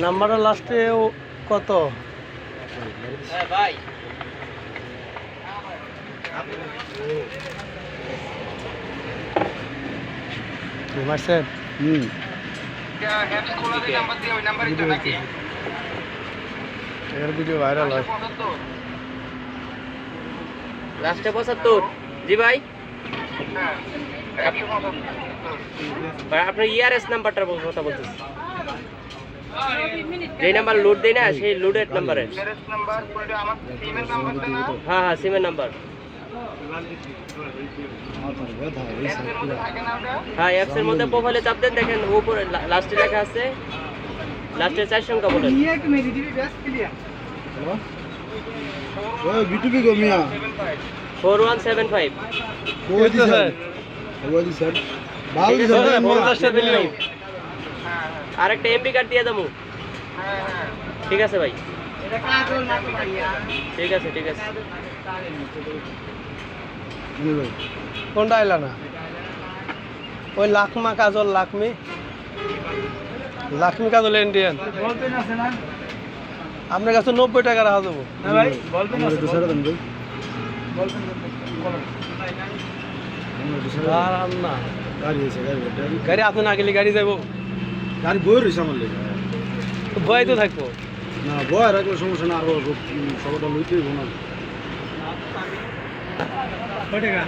নাম্বারটা লাস্টে কত? হ্যাঁ ভাই মারছেন হুম। এর ভিডিও ভাইরাল হয়। লাস্টে পঁচাত্তর। জি ভাই। ভাই আপনার ইয়ারএস নাম্বারটার কথা বলতেছি। যে নাম্বার লোড দেয় না সেই লোডের নাম্বারে হ্যাঁ হ্যাঁ সিমের নাম্বার হ্যাঁ অ্যাপস এর মধ্যে প্রোফাইলে চাপ দেন দেখেন উপরে লাস্টে লেখা আছে। লাস্টের চার সংখ্যা বলেন। ওই গো মিয়া। Four one seven five sir. ওই দি স্যার। ভালো দি স্যার পঞ্চাশটা দিলেও। আর একটা এমপি কার্ড দিয়ে দেবো ঠিক আছে ভাই। ঠিক আছে ঠিক আছে। কোনটা আইলা না? ওই লাখমা কাজল লাখমি লাখমি কাজল ইন্ডিয়ান আপনার কাছে নব্বই টাকা রাখা দেবো ভাই গাড়ি আছে গাড়ি গাড়ি গাড়ি আপনি না গেলে গাড়ি যাব গাড়ি বই রয়েছে আমার লেগে। ভয় তো থাকব। না ভয় রাখলে সমস্যা না আরও সবটা লইতেই না। কয় টাকা?